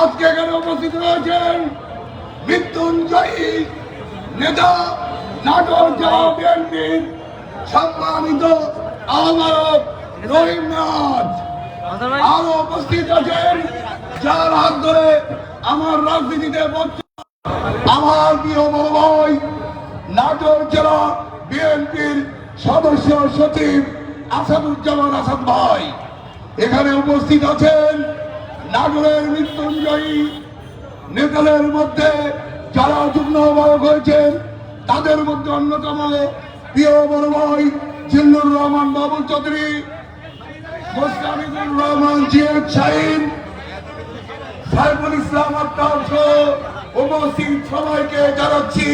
আজকে এখানে উপস্থিত রয়েছেন মৃত্যুঞ্জয়ী নেতা নাটক জেলা সম্মানিত আহ্বায়ক রহিম নাথ আরও উপস্থিত আছেন, যার হাত ধরে আমার রাজনীতিতে আমার প্রিয় বড় ভাই, নাটোর জেলা বিএনপির সদস্য সচিব আসাদুজ্জামান আসাদ ভাই, এখানে উপস্থিত আছেন নাটোরের মৃত্যুঞ্জয়ী নেতাদের মধ্যে যারা যুগ্ম আহ্বায়ক হয়েছেন, তাদের মধ্যে অন্যতম প্রিয় বড় ভাই জিল্লুর রহমান বাবুল চৌধুরী, মোস্তাফিজুর রহমান জিয়াদ শাহিন, সাইফুল ইসলাম উপস্থিত সবাইকে জানাচ্ছি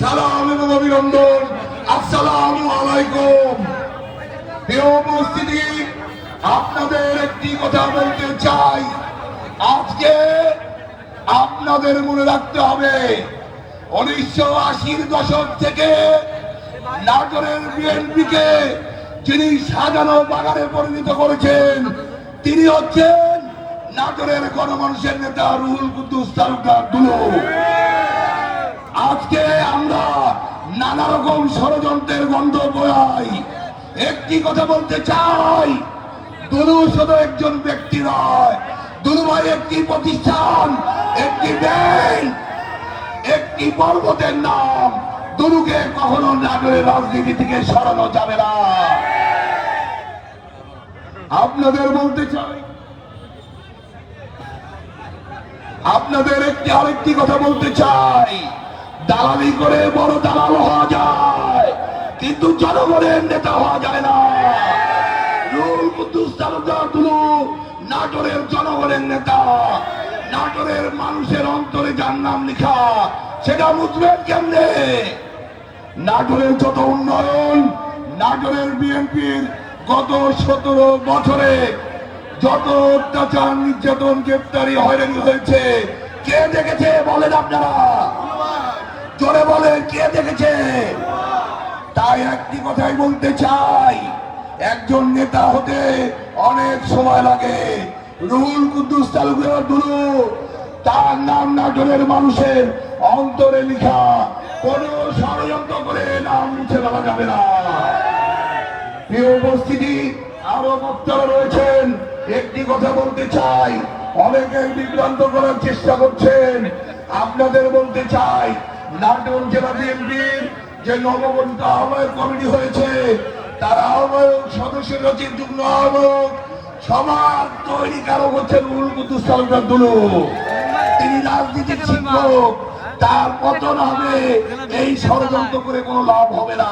সালাম এবং অভিনন্দন। আসসালামু আলাইকুম। আপনাদের একটি কথা বলতে চাই। আজকে আপনাদের মনে রাখতে হবে, উনিশশো আশির দশক থেকে নাটোরের বিএনপিকে যিনি সাজানো বাগানে পরিণত করেছেন, তিনি হচ্ছেন নাটোরের গণমানুষের নেতা রুহুল কুদ্দুস আজকে আমরা নানা রকম ষড়যন্ত্রের গন্ধ বয়াই একটি কথা বলতে চাই। দুলু শুধু একজন ব্যক্তি নয় দুলু ভাই একটি প্রতিষ্ঠান, একটি ব্যাংক একটি পর্বতের নাম। দুলুকে কখনো নাগরের রাজনীতি থেকে সরানো যাবে না। আপনাদের বলতে চাই, আপনাদের একটি আরেকটি কথা বলতে চাই। দালালি করে বড় দালাল হওয়া যায়, কিন্তু জনগণের নেতা হওয়া যায় নাটোরের জনগণের নেতা, নাটোরের মানুষের অন্তরে যার নাম লেখা, সেটা বুঝবেন কেমনে? নাটোরের যত উন্নয়ন, নাটোরের বিএনপির গত সতেরো বছরে যত অত্যাচার, নির্যাতন, গ্রেপ্তারি, হয়রানি হয়েছে, কে দেখেছে বলেন আপনারা? জোরে বলেন, কে দেখেছে? তাই একটি কথাই বলতে চাই, একজন নেতা হতে অনেক সময় লাগে। রুহুল কুদ্দুস তালুকদার দুলু তার নাম নাটোরের মানুষের অন্তরে লিখা, কোন ষড়যন্ত্র করে নাম মুছে দেওয়া যাবে না। প্রিয় উপস্থিতি, আরও বক্তারা রয়েছেন। একটি কথা বলতে চাই, অনেকে বিভ্রান্ত করার চেষ্টা করছেন। আপনাদের বলতে চাই, নাটোর জেলা বিএনপির যে নবগঠিত আহ্বায়ক কমিটি হয়েছে, তার আহ্বায়ক সদস্য সচিব যুগ্ম আহ্বায়ক সমাজ তৈরি কারক হচ্ছেন উল কুদ্দুস তালুকদার দুলু। তিনি রাজনীতির শিক্ষক। তার পতন হবে। এই ষড়যন্ত্র করে কোনো লাভ হবে না।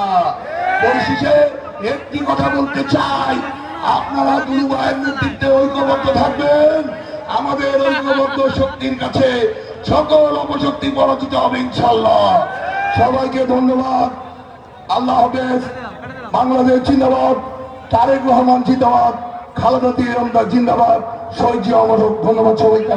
পরিশেষে একটি কথা বলতে চাই। আপনারা দুলু ভাইয়ের নেতৃত্বে ঐক্যবদ্ধ থাকবেন। আমাদের ঐক্যবদ্ধ শক্তির কাছে সকল অপশক্তি পরাজিত হবে ইনশাল্লাহ সবাইকে ধন্যবাদ। আল্লাহ হাফেজ। বাংলাদেশ জিন্দাবাদ। তারেক রহমান জিন্দাবাদ। খালেদা জিন্দাবাদ। শহীদ জিয়া অমর ধন্যবাদ সবাইকে।